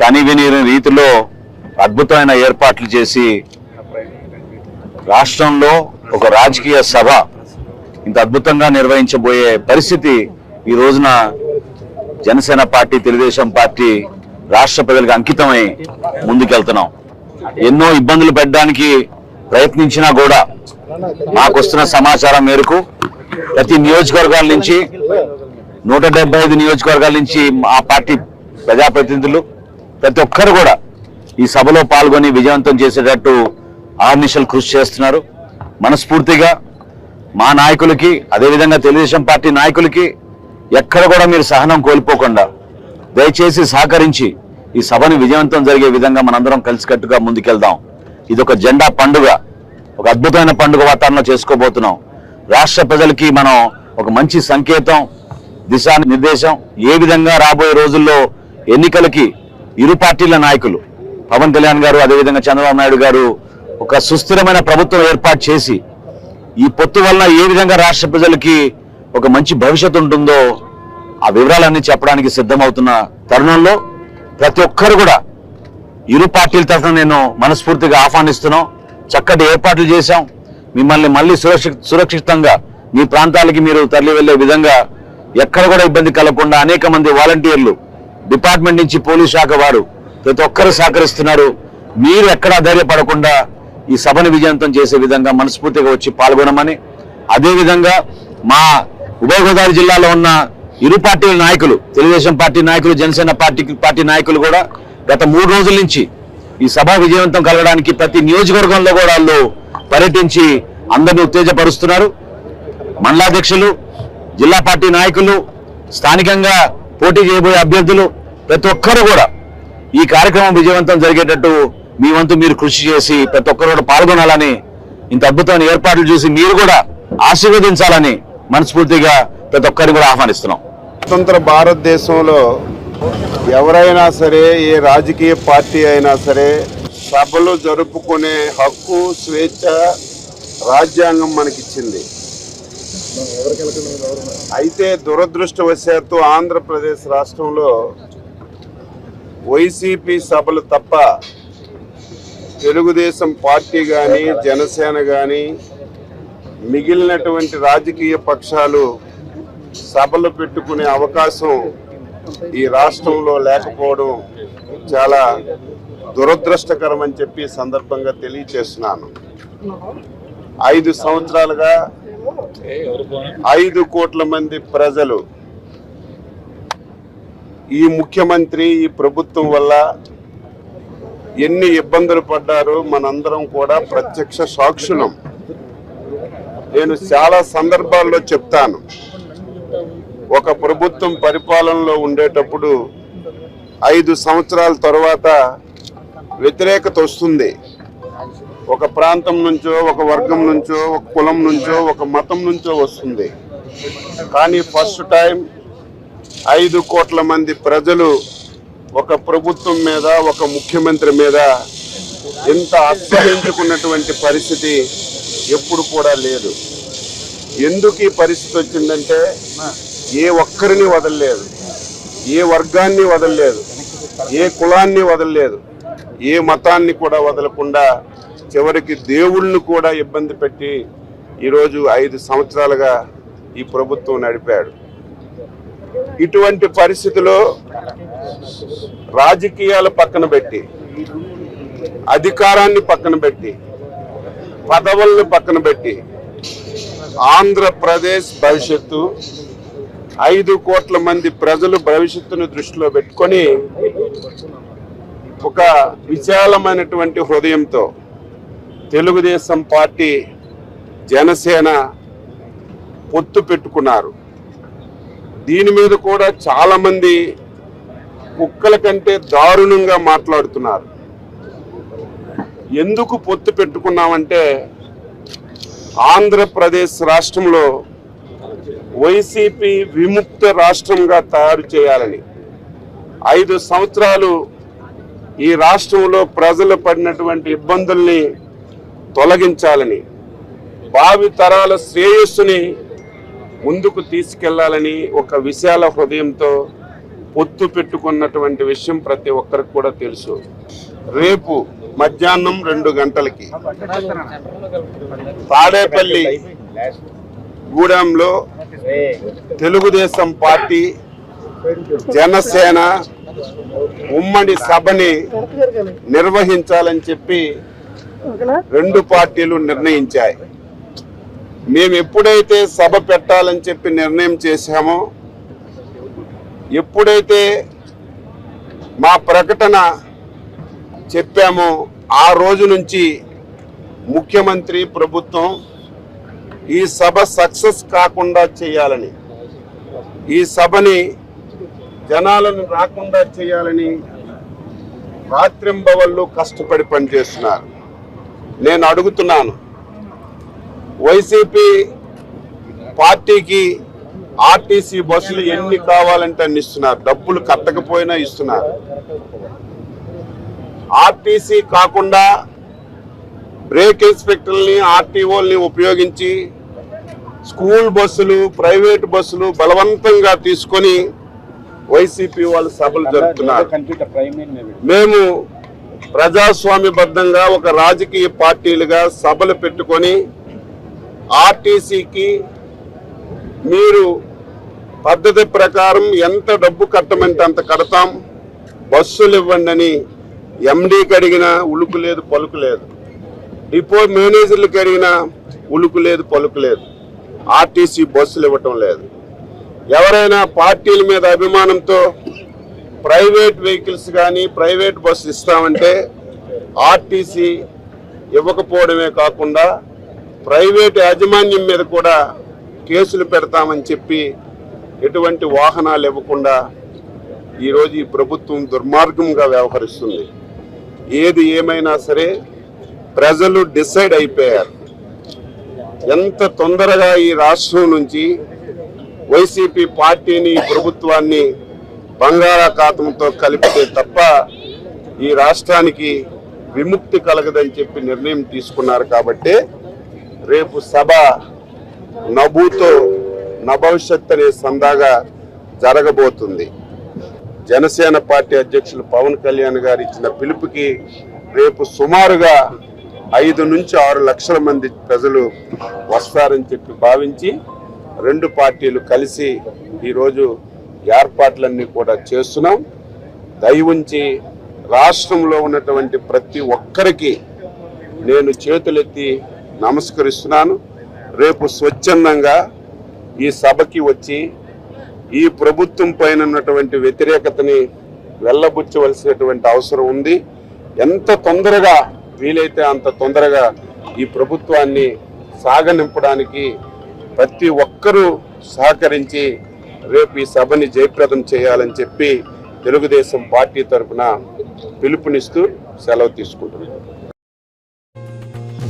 కని విని రీతిలో అద్భుతమైన ఏర్పాట్లు చేసి రాష్ట్రంలో ఒక రాజకీయ సభ ఇంత అద్భుతంగా నిర్వహించబోయే పరిస్థితి ఈ రోజున జనసేన పార్టీ తెలుగుదేశం పార్టీ రాష్ట్ర ప్రజలకు అంకితమై ముందుకెళ్తున్నాం. ఎన్నో ఇబ్బందులు పెట్టడానికి ప్రయత్నించినా కూడా మాకు వస్తున్న సమాచారం మేరకు ప్రతి నియోజకవర్గాల నుంచి నూట డెబ్బై ఐదు నియోజకవర్గాల నుంచి మా పార్టీ ప్రజాప్రతినిధులు ప్రతి ఒక్కరు కూడా ఈ సభలో పాల్గొని విజయవంతం చేసేటట్టు ఆర్నిషల్ కృషి చేస్తున్నారు. మనస్ఫూర్తిగా మా నాయకులకి అదేవిధంగా తెలుగుదేశం పార్టీ నాయకులకి ఎక్కడ కూడా మీరు సహనం కోల్పోకుండా దయచేసి సహకరించి ఈ సభను విజయవంతం జరిగే విధంగా మనందరం కలిసికట్టుగా ముందుకెళ్దాం. ఇది ఒక జెండా పండుగ. ఒక అద్భుతమైన పండుగ వాతావరణంలో చేసుకోబోతున్నాం. రాష్ట్ర ప్రజలకి మనం ఒక మంచి సంకేతం దిశా నిర్దేశం ఏ విధంగా రాబోయే రోజుల్లో ఎన్నికలకి ఇరు పార్టీల నాయకులు. పవన్ కళ్యాణ్ గారు అదేవిధంగా చంద్రబాబు నాయుడు గారు ఒక సుస్థిరమైన ప్రభుత్వం ఏర్పాటు చేసి ఈ పొత్తు వలన ఏ విధంగా రాష్ట్ర ప్రజలకి ఒక మంచి భవిష్యత్తు ఉంటుందో ఆ వివరాలన్నీ చెప్పడానికి సిద్ధమవుతున్న తరుణంలో ప్రతి ఒక్కరు కూడా ఇరు పార్టీల తరఫున నేను మనస్ఫూర్తిగా ఆహ్వానిస్తున్నాం. చక్కటి ఏర్పాట్లు చేశాం. మిమ్మల్ని మళ్ళీ సురక్షి సురక్షితంగా మీ ప్రాంతాలకి మీరు తరలి వెళ్ళే విధంగా ఎక్కడ కూడా ఇబ్బంది కలగకుండా అనేక మంది వాలంటీర్లు డిపార్ట్మెంట్ నుంచి పోలీస్ శాఖ వారు ప్రతి ఒక్కరు సహకరిస్తున్నారు. మీరు ఎక్కడా ధైర్యపడకుండా ఈ సభను విజయంతం చేసే విధంగా మనస్ఫూర్తిగా వచ్చి పాల్గొనమని అదేవిధంగా మా ఉభయ గోదావరి జిల్లాలో ఉన్న ఇరు పార్టీల నాయకులు తెలుగుదేశం పార్టీ నాయకులు జనసేన పార్టీ పార్టీ నాయకులు కూడా గత మూడు రోజుల నుంచి ఈ సభ విజయవంతం కలగడానికి ప్రతి నియోజకవర్గంలో కూడా వాళ్ళు పర్యటించి అందరినీ ఉత్తేజపరుస్తున్నారు. మండలాధ్యక్షులు జిల్లా పార్టీ నాయకులు స్థానికంగా పోటీ చేయబోయే అభ్యర్థులు ప్రతి ఒక్కరు కూడా ఈ కార్యక్రమం విజయవంతం జరిగేటట్టు మీ వంతు మీరు కృషి చేసి ప్రతి ఒక్కరు కూడా పాల్గొనాలని ఇంత అద్భుతమైన ఏర్పాట్లు చూసి మీరు కూడా ఆశీర్వదించాలని మనస్ఫూర్తిగా ప్రతి ఒక్కరిని కూడా ఆహ్వానిస్తున్నాం. స్వతంత్ర భారతదేశంలో ఎవరైనా సరే ఏ రాజకీయ పార్టీ అయినా సరే సభలు జరుపుకునే హక్కు స్వేచ్ఛ రాజ్యాంగం మనకిచ్చింది. అయితే దురదృష్టవశాత్తు ఆంధ్రప్రదేశ్ రాష్ట్రంలో వైసీపీ సభలు తప్ప తెలుగుదేశం పార్టీ కానీ జనసేన కానీ మిగిలినటువంటి రాజకీయ పక్షాలు సభలు పెట్టుకునే అవకాశం ఈ రాష్ట్రంలో లేకపోవడం చాలా దురదృష్టకరం అని చెప్పి సందర్భంగా తెలియచేస్తున్నాను. ఐదు సంవత్సరాలుగా ఐదు కోట్ల మంది ప్రజలు ఈ ముఖ్యమంత్రి ఈ ప్రభుత్వం వల్ల ఎన్ని ఇబ్బందులు పడ్డారు మనందరం కూడా ప్రత్యక్ష సాక్షులం. నేను చాలా సందర్భాల్లో చెప్తాను. ఒక ప్రభుత్వం పరిపాలనలో ఉండేటప్పుడు ఐదు సంవత్సరాల తర్వాత వ్యతిరేకత వస్తుంది. ఒక ప్రాంతం నుంచో ఒక వర్గం నుంచో ఒక కులం నుంచో ఒక మతం నుంచో వస్తుంది. కానీ ఫస్ట్ టైం ఐదు కోట్ల మంది ప్రజలు ఒక ప్రభుత్వం మీద ఒక ముఖ్యమంత్రి మీద ఎంత అసహించుకున్నటువంటి పరిస్థితి ఎప్పుడు కూడా లేదు. ఎందుకు ఈ పరిస్థితి వచ్చిందంటే ఏ ఒక్కరిని వదలలేదు ఏ వర్గాన్ని వదలలేదు ఏ కులాన్ని వదలలేదు ఏ మతాన్ని కూడా వదలకుండా చివరికి దేవుళ్ళను కూడా ఇబ్బంది పెట్టి ఈరోజు ఐదు సంవత్సరాలుగా ఈ ప్రభుత్వం నడిపాడు. ఇటువంటి పరిస్థితిలో రాజకీయాలు పక్కన పెట్టి అధికారాన్ని పక్కన పెట్టి పదవులను పక్కన పెట్టి ఆంధ్రప్రదేశ్ భవిష్యత్తు ఐదు కోట్ల మంది ప్రజలు భవిష్యత్తును దృష్టిలో పెట్టుకొని ఒక విశాలమైనటువంటి హృదయంతో తెలుగుదేశం పార్టీ జనసేన పొత్తు పెట్టుకున్నారు. దీని మీద కూడా చాలామంది కుక్కల కంటే దారుణంగా మాట్లాడుతున్నారు. ఎందుకు పొత్తు పెట్టుకున్నామంటే ఆంధ్రప్రదేశ్ రాష్ట్రంలో వైసీపీ విముక్త రాష్ట్రంగా తయారు చేయాలని ఐదు సంవత్సరాలు ఈ రాష్ట్రంలో ప్రజలు పడినటువంటి ఇబ్బందుల్ని తొలగించాలని భావి తరాల శ్రేయస్సుని ముందుకు తీసుకెళ్ళాలని ఒక విశాల హృదయంతో పొత్తు పెట్టుకున్నటువంటి విషయం ప్రతి ఒక్కరికి కూడా తెలుసు. రేపు మధ్యాహ్నం రెండు గంటలకి తాడేపల్లి గూడెంలో తెలుగుదేశం పార్టీ జనసేన ఉమ్మడి సభని నిర్వహించాలని చెప్పి రెండు పార్టీలు నిర్ణయించాయి. మేము ఎప్పుడైతే సభ పెట్టాలని చెప్పి నిర్ణయం చేశామో ఎప్పుడైతే మా ప్రకటన చెప్పామో ఆ రోజు నుంచి ముఖ్యమంత్రి ప్రభుత్వం ఈ సభ సక్సెస్ కాకుండా చేయాలని ఈ సభని జనాలను రాకుండా చేయాలని రాత్రింబవళ్ళు కష్టపడి పనిచేస్తున్నారు. నేను అడుగుతున్నాను వైసీపీ పార్టీకి ఆర్టీసీ బస్సులు ఎన్ని కావాలంటే అన్ని ఇస్తున్నారు. డబ్బులు కట్టకపోయినా ఇస్తున్నారు. ఆర్టీసీ కాకుండా బ్రేక్ ఇన్స్పెక్టర్ని ఆర్టీఓల్ని ఉపయోగించి స్కూల్ బస్సులు ప్రైవేట్ బస్సులు బలవంతంగా తీసుకొని వైసీపీ వాళ్ళు సభలు జరుపుతున్నారు. మేము ప్రజాస్వామ్యబద్ధంగా ఒక రాజకీయ పార్టీలుగా సభలు పెట్టుకొని ఆర్టీసీకి మీరు పద్ధతి ప్రకారం ఎంత డబ్బు కట్టమంటే అంత కడతాం. బస్సులు ఇవ్వండి అని ఎండీకి అడిగినా ఉలుకు లేదు పలుకు లేదు. డిపో మేనేజర్లకు అడిగినా ఉలుకు లేదు పలుకు లేదు. ఆర్టీసీ బస్సులు ఇవ్వటం లేదు. ఎవరైనా పార్టీల మీద అభిమానంతో ప్రైవేట్ వెహికల్స్ కానీ ప్రైవేట్ బస్సు ఇస్తామంటే ఆర్టీసీ ఇవ్వకపోవడమే కాకుండా ప్రైవేట్ యాజమాన్యం మీద కూడా కేసులు పెడతామని చెప్పి ఎటువంటి వాహనాలు ఇవ్వకుండా ఈరోజు ఈ ప్రభుత్వం దుర్మార్గంగా వ్యవహరిస్తుంది. ఏది ఏమైనా సరే ప్రజలు డిసైడ్ అయిపోయారు. ఎంత తొందరగా ఈ రాష్ట్రం నుంచి వైసీపీ పార్టీని ప్రభుత్వాన్ని బంగాళాఖాతంతో కలిపితే తప్ప ఈ రాష్ట్రానికి విముక్తి కలగదని చెప్పి నిర్ణయం తీసుకున్నారు కాబట్టి రేపు సభ నభూతో నభవిష్యత్ అనే సందాగా జరగబోతుంది. జనసేన పార్టీ అధ్యక్షులు పవన్ కళ్యాణ్ గారు ఇచ్చిన పిలుపుకి రేపు సుమారుగా ఐదు నుంచి ఆరు లక్షల మంది ప్రజలు వస్తారని చెప్పి భావించి రెండు పార్టీలు కలిసి ఈరోజు ఏర్పాట్లన్నీ కూడా చేస్తున్నాం. దయవుంచి రాష్ట్రంలో ఉన్నటువంటి ప్రతి ఒక్కరికి నేను చేతులెత్తి నమస్కరిస్తున్నాను. రేపు స్వచ్ఛందంగా ఈ సభకి వచ్చి ఈ ప్రభుత్వం పైన ఉన్నటువంటి వ్యతిరేకతని వెళ్ళబుచ్చవలసినటువంటి అవసరం ఉంది. ఎంత తొందరగా వీలైతే అంత తొందరగా ఈ ప్రభుత్వాన్ని సాగనింపడానికి ప్రతి ఒక్కరూ సహకరించి రేపు ఈ సభని జయప్రదం చేయాలని చెప్పి తెలుగుదేశం పార్టీ తరఫున పిలుపునిస్తూ సెలవు తీసుకుంటున్నాను.